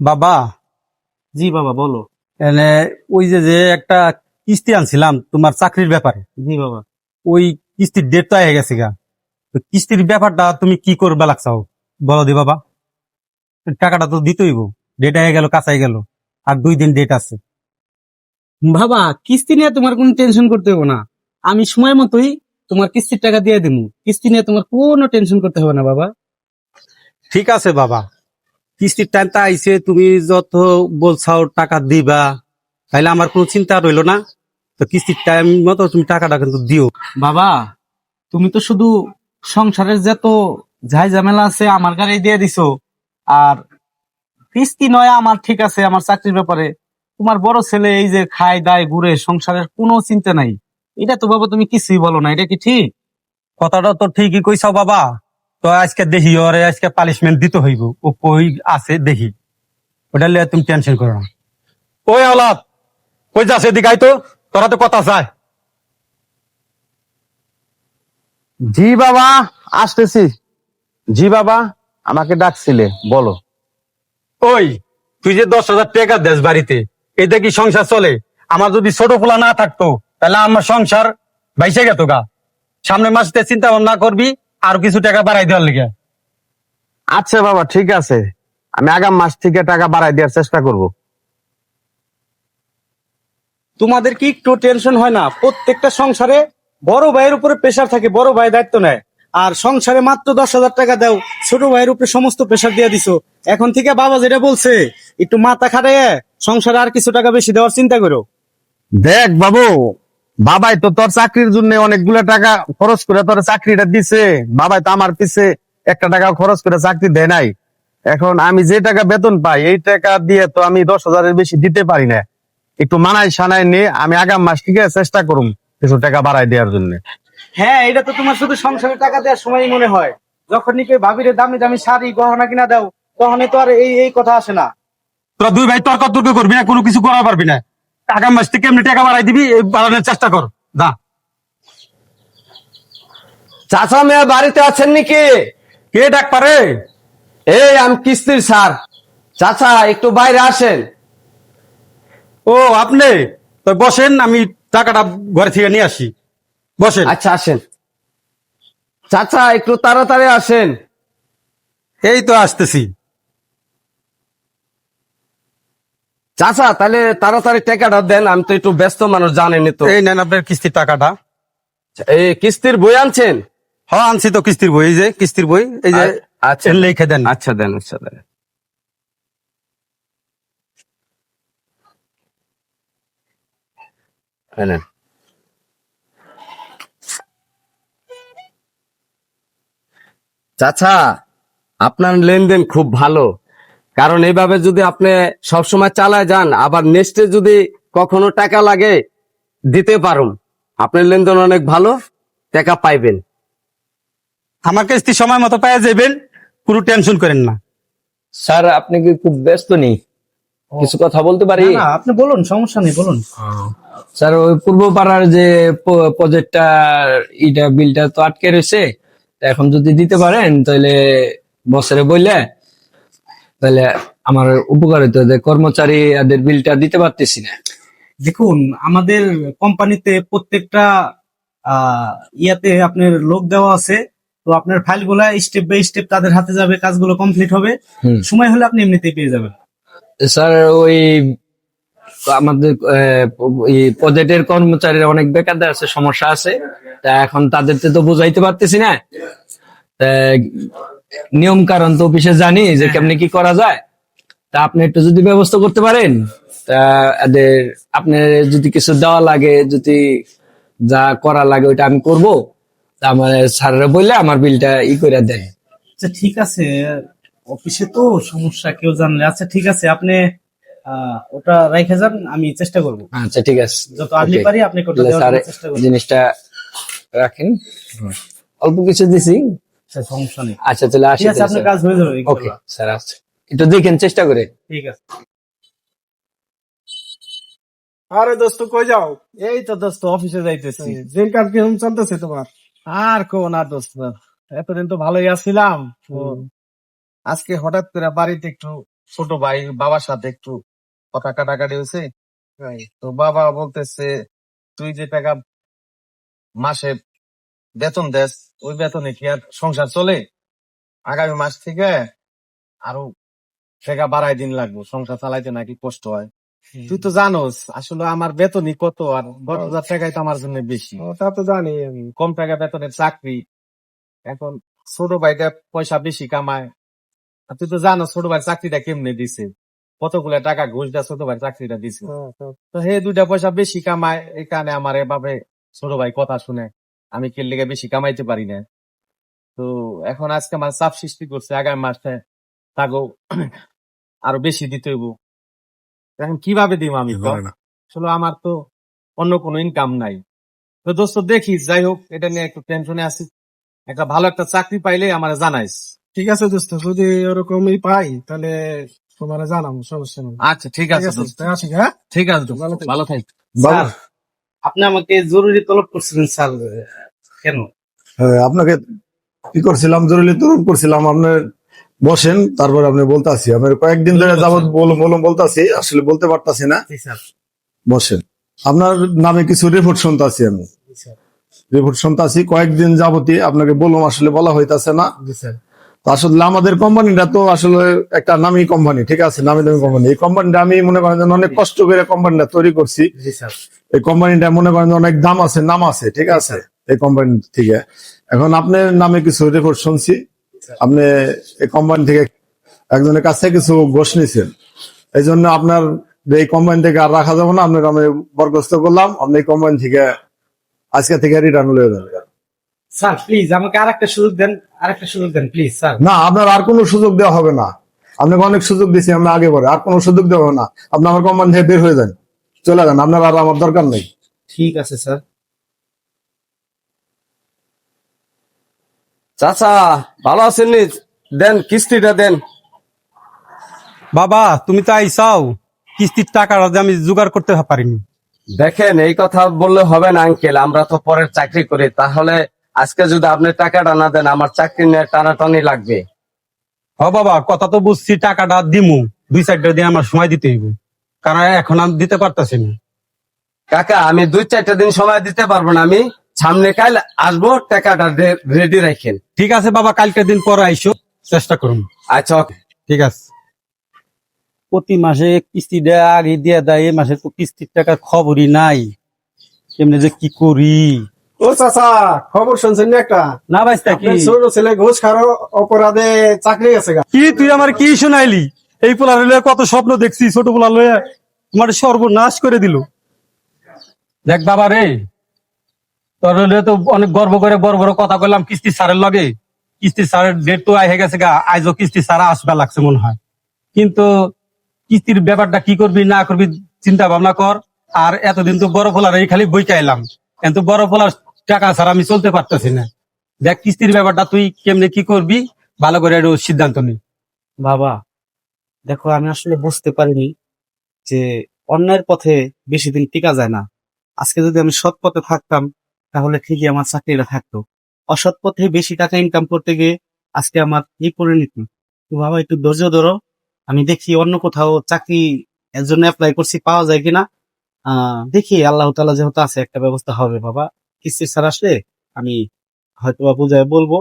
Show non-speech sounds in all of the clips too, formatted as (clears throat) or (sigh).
বাবা? জি বাবা বলো। এনে ওই যে যে একটা কিস্তি আনছিলাম তোমার চাকরির ব্যাপারে। জি বাবা। ওই কিস্তির ডেট তো হয়ে গেছে গা। তো কিস্তির ব্যাপারটা তুমি কি করবে লাগছাও? বলো দি বাবা। টাকাটা তো দিতেই গো ডেট হয়ে গেল কাঁচাই গেল। আর দুই দিন ডেট আছে। বাবা কিস্তি নিয়ে তোমার কোনো টেনশন করতে হবে না। আমি সময় মতোই তোমার কিস্তির টাকা দিয়ে দেবো কিস্তি নিয়ে তোমার কোনো টেনশন করতে হবে না বাবা। ঠিক আছে বাবা। কিস্তির টাইমটা আইছে তুমি যত বলছাও টাকা দিবা তাইলে আমার কোনো চিন্তা রইল না। তো কিস্তির টাইম মতো তুমি টাকাটা কিন্তু দিও। বাবা তুমি তো শুধু সংসারের যত ঝাই ঝামেলা আছে আমার গাড়ি দিয়ে দিছো। আর কিস্তি নয় আমার ঠিক আছে আমার চাকরির ব্যাপারে। তোমার বড় ছেলে এই যে খায় দায় ঘুরে সংসারের কোনো চিন্তা নাই। এটা তো বাবা তুমি কিছুই বলো না এটা কি ঠিক? কথাটা তো ঠিকই কইছাও বাবা। তো আজকে দেখি ওরে আজকে পানিশমেন্ট দিতে হইব। ও কই আছে দেখি। ওটা লিয়ে তুমি টেনশন করো না। ওই আওলাদ কই যাস এদিকে তো তোরা তো কথা চায় জি বাবা আসতেছি। জি বাবা আমাকে ডাকছিলে বলো। ওই তুই যে দশ হাজার টাকা দেশ বাড়িতে এতে কি সংসার চলে? আমার যদি ছোট পোলা না থাকতো তাহলে আমার সংসার বাইসে গেত গা। সামনের মাসে চিন্তা ভাবনা করবি আর কিছু টাকা বাড়াই দেওয়ার লিগে। আচ্ছা বাবা ঠিক আছে। আমি আগাম মাস থেকে টাকা বাড়াই দেওয়ার চেষ্টা করব। তোমাদের কি একটু টেনশন হয় না? প্রত্যেকটা সংসারে বড় ভাইয়ের উপরে প্রেশার থাকে বড় ভাই দায়িত্ব নেয়। আর সংসারে মাত্র দশ হাজার টাকা দাও ছোট ভাইয়ের উপরে সমস্ত প্রেশার দিয়ে দিছো। এখন থেকে বাবা যেটা বলছে একটু মাথা খাটাইয়ে সংসারে আর কিছু টাকা বেশি দেওয়ার চিন্তা করো। দেখ বাবু বাবাই তো তোর চাকরির জন্য অনেকগুলো টাকা খরচ করে তোর চাকরিটা দিছে। বাবাই তো আমার পিছে একটা টাকা খরচ করে চাকরি দেয় নাই। এখন আমি যে টাকা বেতন পাই এই টাকা দিয়ে তো আমি দশ হাজারের বেশি দিতে পারি না। একটু মানাই সানাই নিয়ে আমি আগাম মাস থেকে চেষ্টা করুম কিছু টাকা বাড়াই দেওয়ার জন্য। হ্যাঁ এটা তো তোমার শুধু সংসারে টাকা দেওয়ার সময় মনে হয়। যখন নাকি ভাবিরে দামি দামি শাড়ি গহনা কিনা দাও তখন তো আর এই এই কথা আসে না। তোরা দুই ভাই তর্ক তর্ক করবি না কোনো কিছু করা পারবি না। আগাম মাস থেকে এমনি টাকা বাড়াই দিবি এই বাড়ানোর চেষ্টা কর। যা চাচা মেয়ে বাড়িতে আছেন নাকি? কে ডাক পারে এই আমি কিস্তির স্যার। চাচা একটু বাইরে আসেন। ও আপনি? তো বসেন আমি টাকাটা ঘরে থেকে নিয়ে আসি। বসেন। আচ্ছা আসেন। চাচা একটু তাড়াতাড়ি আসেন। এই তো আসতেছি। চাচা তাহলে তাড়াতাড়ি টাকাটা দেন আমি তো একটু ব্যস্ত মানুষ জানেনি তো। এই নেন আপনার কিস্তির টাকাটা। এই কিস্তির বই আনছেন? হ্যাঁ আনছি তো কিস্তির বই এই যে কিস্তির বই এই যে আচ্ছা। লিখে দেন। আচ্ছা দেন আচ্ছা দেন। নেন। চাচা আপনার লেনদেন খুব ভালো। কারণ এইভাবে যদি আপনি সবসময় চালায় যান আবার নেক্সটে যদি কখনো টাকা লাগে দিতে পারুন। আপনার লেনদেন অনেক ভালো টাকা পাইবেন। আমার কিস্তি সময় মতো পেয়ে যাবেন কোনো টেনশন করেন না। স্যার আপনি কি খুব ব্যস্ত নেই কিছু কথা বলতে পারি? না আপনি বলুন সমস্যা নেই বলুন। স্যার ওই পূর্ব পাড়ার যে প্রজেক্টটা ইটা বিলটা তো আটকে রয়েছে। এখন যদি দিতে পারেন তাহলে বছরে বললে তাহলে আমার উপকার হতো যে কর্মচারী এদের বিলটা দিতে পারতেছি না। দেখুন আমাদের কোম্পানিতে প্রত্যেকটা ইয়াতে আপনার লোক দেওয়া আছে তো আপনার ফাইলগুলা স্টেপ বাই স্টেপ তাদের হাতে যাবে কাজগুলো কমপ্লিট হবে। সময় হলে আপনি এমনিতেই পেয়ে যাবেন। স্যার ওই আমাদের প্রজেক্টের কর্মচারীরা অনেক বেকারদের আছে সমস্যা আছে। তা এখন তাদেরকে তো বুঝাইতে পারতেছি না। তা নিয়ম কারণ তো অফিসে জানি যে কেমনি কি করা যায়। তা আপনি একটু যদি ব্যবস্থা করতে পারেন তা এদের আপনার যদি কিছু দেওয়া লাগে যদি যা করা লাগে ওইটা আমি করব। তা আমার স্যাররা বললে আমার বিলটা ই করে দেন। আচ্ছা ঠিক আছে। অফিসে তো সমস্যা কেউ জানলে। আচ্ছা ঠিক আছে। আপনি ওটা রেখে যান আমি চেষ্টা করব। আচ্ছা ঠিক আছে। যত আর্লি পারি আপনি করতে চেষ্টা করবেন। জিনিসটা রাখেন। অল্প কিছু দিছি। সমস্যা নেই। আচ্ছা তাহলে আসি আপনার কাজ হয়ে যাবে ওকে স্যার আচ্ছা একটু দেখেন চেষ্টা করে। ঠিক আছে। আরে দোস্ত কই যাও? এই তো দোস্ত অফিসে যাইতেছি। কীরকম চলতেছে তোমার? আর কো না দোস্ত এতদিন তো ভালোই আছিলাম। তো আজকে হঠাৎ করে বাড়িতে একটু ছোট ভাই বাবার সাথে একটু কথা কাটাকাটি হয়েছে। তো বাবা বলতেছে তুই যে টাকা মাসে বেতন দেস ওই বেতনে কি আর সংসার চলে? আগামী মাস থেকে আরও টাকা বাড়াই দিন লাগবে সংসার চালাইতে নাকি কষ্ট হয়। তুই তো জানোস আসলে আমার বেতনই কত আর দশ হাজার টাকাই তো আমার জন্য বেশি। তা তো জানি। কম টাকা বেতনের চাকরি। এখন ছোট ভাইটা পয়সা বেশি কামায়। আর তুই তো জানো ছোট ভাই চাকরিটা কেমনে দিছে? কতগুলো টাকা ঘুষ দেয় ছোট ভাই চাকরিটা দিছে। তো হে দুইটা পয়সা বেশি কামায় এই কারণে আমার এভাবে ছোট ভাই কথা শুনে। আমি লেগে বেশি কামাইতে পারি না? তো এখন আজকে আমার চাপ সৃষ্টি করছে আগামী মাসে তাগো (clears throat) আরও বেশি দিতে হইব। এখন কীভাবে দিব আমি আসলে আমার তো অন্য কোনো ইনকাম নাই। তো দোস্ত দেখি যাই হোক এটা নিয়ে একটু টেনশনে আছি। একটা ভালো একটা চাকরি পাইলে আমার জানাইস। ঠিক আছে দোস্ত যদি ওরকমই পাই তাহলে তোমার জানাব সমস্যা নেই। আচ্ছা ঠিক আছে দোস্ত। হ্যাঁ? ঠিক আছে ভালো থাকিস। ভালো থাক। আপনি আমাকে জরুরি তলব করছিলেন স্যার কেন? হ্যাঁ, আপনাকে কি করছিলাম? জরুরি তরুণ করছিলাম। আপনি বসেন তারপর আপনি বলতে আসি আমি কয়েকদিন ধরে যাবত বলুন বলুন বলতে আসি আসলে বলতে পারতাছি না। বসেন। আপনার নামে কিছু রিপোর্ট শুনতে আছি আমি রিপোর্ট শুনতে আছি কয়েকদিন যাবতই আপনাকে বললাম আসলে বলা হইতাছে না। স্যার। আসলে আমাদের কোম্পানিটা তো আসলে একটা নামি কোম্পানি ঠিক আছে? নামি দামি কোম্পানি। এই কোম্পানিটা আমি মনে করেন যে অনেক কষ্ট করে কোম্পানিটা তৈরি করছি। এই কোম্পানিটা মনে করেন যে অনেক দাম আছে নাম আছে ঠিক আছে? এই কোম্পানি থেকে। এখন আপনার নামে কিছু রেকর্ড শুনছি। আপনি এই কোম্পানি থেকে একজনের কাছ কিছু ঘোষ নিছেন এই জন্য আপনার এই কোম্পানি থেকে আর রাখা যাবে না আপনাকে আমি বরখাস্ত করলাম। আপনি এই কোম্পানি থেকে আজকে থেকে রিটার্ন হয়ে যাবে স্যার প্লিজ আমাকে আরেকটা সুযোগ দেন আরেকটা সুযোগ দেন প্লিজ স্যার। না আপনার আর কোনো সুযোগ দেওয়া হবে না। আপনাকে অনেক সুযোগ দিয়েছি আমরা আগে পরে। আর কোনো সুযোগ দেওয়া হবে না। আপনি আমার কোম্পানি থেকে বের হয়ে যান। চলে যান আপনার আর আমার দরকার নেই। ঠিক আছে স্যার। চাচা ভালো আছেন দেন কিস্তিটা দেন। বাবা তুমি তো আইসাও। কিস্তির টাকাটা যে আমি জোগাড় করতে পারিনি। দেখেন এই কথা বললে হবে না আঙ্কেল। আমরা তো পরের চাকরি করি তাহলে আজকে যদি আপনি টাকাটা না দেন আমার চাকরি নিয়ে টানাটানি লাগবে। হ বাবা কথা তো বুঝছি টাকাটা দিমু। দুই চারটা দিয়ে আমার সময় দিতে হইব। কারণ এখন আমি দিতে পারতাছি না। কাকা আমি দুই চারটা দিন সময় দিতে পারব না। আমি সামনে কাল আসব টাকাটা রেডি রাখেন। ঠিক আছে বাবা কালকে দিন পরে আইসো চেষ্টা করুন। আচ্ছা okay. ঠিক আছে। প্রতি মাসে কিস্তি দেয় আগে দিয়ে দেয় এই মাসে তো কিস্তির টাকা খবরই নাই। কেমনে যে কি করি? ও চাচা খবর শুনছেন একটা? না কি? ছোট ছেলে ঘুষ খারো অপরাধে চাকরি গেছে কি তুই আমার কি শোনাইলি? এই পোলা লইয়া কত স্বপ্ন দেখছি ছোট পোলা লইয়া তোমার সর্বনাশ করে দিল। দেখ বাবা রে তোর তো অনেক গর্ব করে বড় বড় কথা কইলাম কিস্তি সারের লগে। কিস্তি সারের ডেট তো আই হয়ে গেছে গা আজও কিস্তি সারা আসবে লাগছে মনে হয়। কিন্তু কিস্তির ব্যাপারটা কি করবি না করবি চিন্তা ভাবনা কর। আর এতদিন তো বড় ফলার এই খালি বই চাইলাম কিন্তু বড় ফলার টাকা ছাড়া আমি চলতে পারতেছি না। দেখ, কিস্তির ব্যাপারটা তুই কেমনে কি করবি, ভালো করে একটু সিদ্ধান্ত নি। বাবা, দেখো, আমি আসলে বুঝতে পারিনি যে অন্যায়ের পথে বেশি দিন টিকা যায় না। আজকে যদি আমি সৎ পথে থাকতাম, তাহলে ঠিকই আমার চাকরিটা থাকতো। অসৎ পথে বেশি টাকা ইনকাম করতে গিয়ে আজকে আমার এই পরিণতি। তো বাবা, একটু ধৈর্য ধরো। আমি দেখি অন্য কোথাও চাকরি এর জন্য অ্যাপ্লাই করছি, পাওয়া যায় কিনা। আহ, দেখি, আল্লাহ তালা যেহেতু আছে, একটা ব্যবস্থা হবে বাবা। কিস্তি স্যার আসলে আমি হয়তো বা বুঝায় বলব।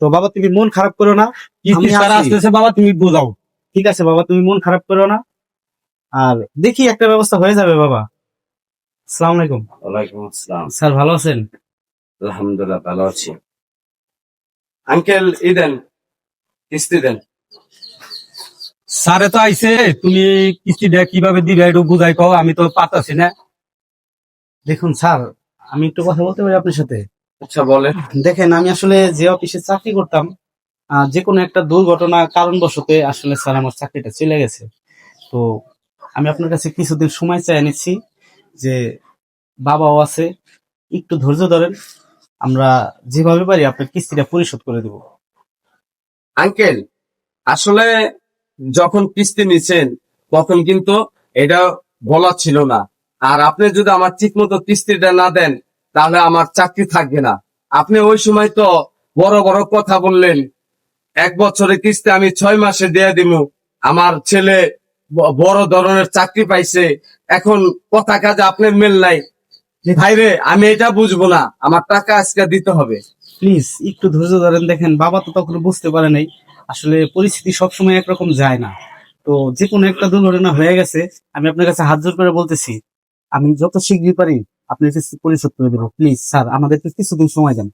তো বাবা তুমি মন খারাপ করো না। কিস্তি সারা আসতেছে বাবা তুমি বোঝাও। ঠিক আছে বাবা তুমি মন খারাপ করো না। আর দেখি একটা ব্যবস্থা হয়ে যাবে বাবা। আসসালামু আলাইকুম। ওয়ালাইকুম আসসালাম। স্যার ভালো আছেন? আলহামদুলিল্লাহ ভালো আছি। আঙ্কেল ই দেন কিস্তি দেন। স্যারে তো আইছে তুমি কিস্তি দেয় কীভাবে দিবে একটু বুঝাই কও আমি তো পারতাছি না। দেখুন স্যার আমি একটু কথা বলতে পারি আপনার সাথে? আচ্ছা বলেন। দেখেন আমি আসলে যে অফিসে চাকরি করতাম যে কোনো একটা দুর্ঘটনা কারণবশতে আসলে স্যার আমার চাকরিটা চলে গেছে। তো আমি আপনার কাছে কিছুদিন সময় চাই নিচ্ছি যে বাবাও আছে একটু ধৈর্য ধরেন আমরা যেভাবে পারি আপনার কিস্তিটা পরিশোধ করে দেবো। আঙ্কেল আসলে যখন কিস্তি নিছেন তখন কিন্তু এটা বলা ছিল না। আর আপনি যদি আমার ঠিক মতো কিস্তিটা না দেন, তাহলে আমার চাকরি থাকবে না। আপনি ওই সময় তো বড় বড় কথা বললেন, এক বছরের কিস্তি আমি ছয় মাসে দিয়ে দিব আমার ছেলে বড় ধরনের চাকরি পাইছে, এখন কথা কাজে আপনার মেল নাই। ভাই রে আমি এটা বুঝব না, আমার টাকা আজকে দিতে হবে। প্লিজ, একটু ধৈর্য ধরেন, দেখেন, বাবা তো তখন বুঝতে পারে নাই। আসলে পরিস্থিতি সবসময় একরকম যায় না। তো যে কোনো একটা দুর্ঘটনা হয়ে গেছে, আমি আপনার কাছে হাত জোর করে বলতেছি আমি যত শীঘ্রই পারি আপনার কাছে পরিশোধ করে দেবো প্লিজ স্যার আমাদেরকে কিছুদিন সময় দেন।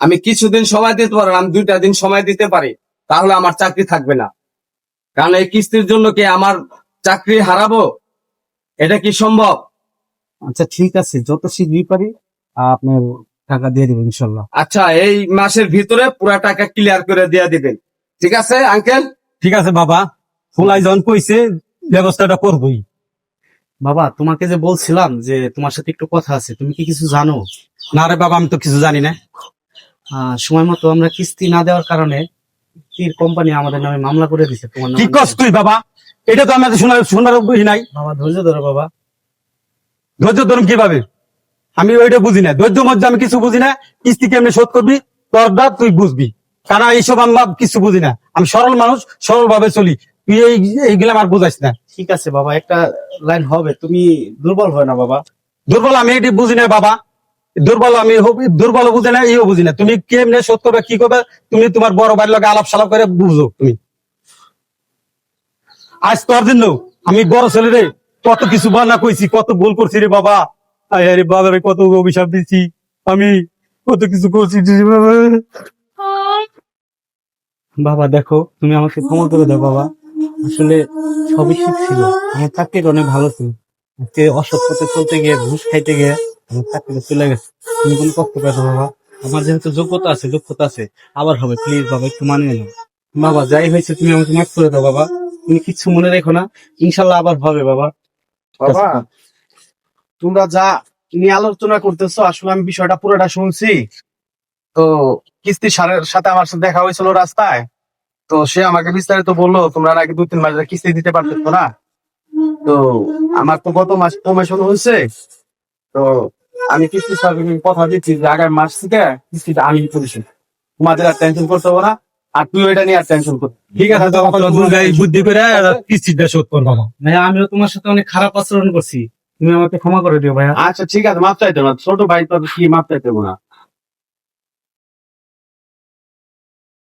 আমি কিছুদিন সময় দিতে পারব আমি দুইটা দিন সময় দিতে পারি। তাহলে আমার চাকরি থাকবে না। কারণ এই কিস্তির জন্য কি আমার চাকরি হারাবো? এটা কি সম্ভব? আচ্ছা ঠিক আছে যত শীঘ্রই পারি আপনার টাকা দিয়ে দেবো ইনশাল্লাহ আচ্ছা এই মাসের ভিতরে পুরো টাকা ক্লিয়ার করে দিয়ে দিবেন। ঠিক আছে আঙ্কেল ঠিক আছে বাবা। ফুলাই যখন কইছে ব্যবস্থাটা করবই। বাবা তোমাকে যে বলছিলাম যে তোমার সাথে একটু কথা আছে তুমি কি কিছু জানো? না রে বাবা আমি তো কিছু জানি না। সময় মতো আমরা কিস্তি না দেওয়ার কারণে কিস্তির কোম্পানি আমাদের নামে মামলা করে দিছে তোমার কি কস তুই বাবা? এটা তো আমাদের শোনার শোনার ই নাই। বাবা ধৈর্য ধরো বাবা। ধৈর্য ধরুন কীভাবে? আমি ওইটা বুঝি না। ধৈর্য মধ্যে আমি কিছু বুঝি না। কিস্তি কেমনি শোধ করবি? তোর দাঁত তুই বুঝবি। কারণ এইসব আমরা কিছু বুঝি না। আমি সরল মানুষ সরল ভাবে চলি। তুই এই এইগুলা আমার বুঝাইস না। ঠিক আছে বাবা একটা লাইন হবে। তুমি দুর্বল হয় না বাবা। দুর্বল আমি এটি বুঝি না বাবা। দুর্বল আমি দুর্বল বুঝি না ইও বুঝি না তুমি কেমনে শোধ করবে কি করবে তুমি তোমার বড় বাড়ির লোক আলাপ সালাপ করে বুঝো তুমি। আজ তোর জন্য আমি বড় ছেলে রে কত কিছু বানা কইছি কত ভুল করছি রে বাবা। আরে বাবা রে কত অভিশাপ দিচ্ছি আমি কত কিছু করছি বাবা। বাবা দেখো তুমি আমাকে ক্ষমা করে দাও বাবা। আসলে সবই ঠিক ছিল। আমার চাকরিটা অনেক ভালো ছিল। আজকে অসৎ পথে চলতে গিয়ে, ঘুষ খাইতে গিয়ে আমার চাকরিটা চলে গেছে। তুমি কোনো কষ্ট পেতো বাবা। আমার যেহেতু যোগ্যতা আছে দক্ষতা আছে, আবার হবে। প্লিজ বাবা, একটু মানিয়ে নাও। বাবা, যাই হয়েছে, তুমি আমাকে মাফ করে দাও, বাবা। তুমি কিচ্ছু মনে রেখো না। ইনশাল্লাহ আবার হবে, বাবা। বাবা, তোমরা যা নিয়ে আলোচনা করতেছো, আসলে আমি বিষয়টা পুরোটা শুনছি। তো কিস্তি সারের সাথে আমার সাথে দেখা হয়েছিল রাস্তায়। তো সে আমাকে বিস্তারিত বলল তোমরা নাকি দু তিন মাস কিস্তি দিতে পারতেছো না? তো আমার তো গত মাস প্রমোশন হয়েছে। তো আমি কিস্তি সার্ভিসিং কথা দিচ্ছি যে আগামী মাস থেকে কিস্তিটা আমি করেছি তোমাদের আর টেনশন করতে হবে না আর তুই এটা নিয়ে আর টেনশন কর। ঠিক আছে বুদ্ধি করে কিস্তিটা শোধ কর বাবা। ভাইয়া আমিও তোমার সাথে অনেক খারাপ আচরণ করছি। তুমি আমাকে ক্ষমা করে দিও ভাইয়া। আচ্ছা ঠিক আছে মাপ চাইতে না। ছোট ভাই তো কি মাপ চাইতে না।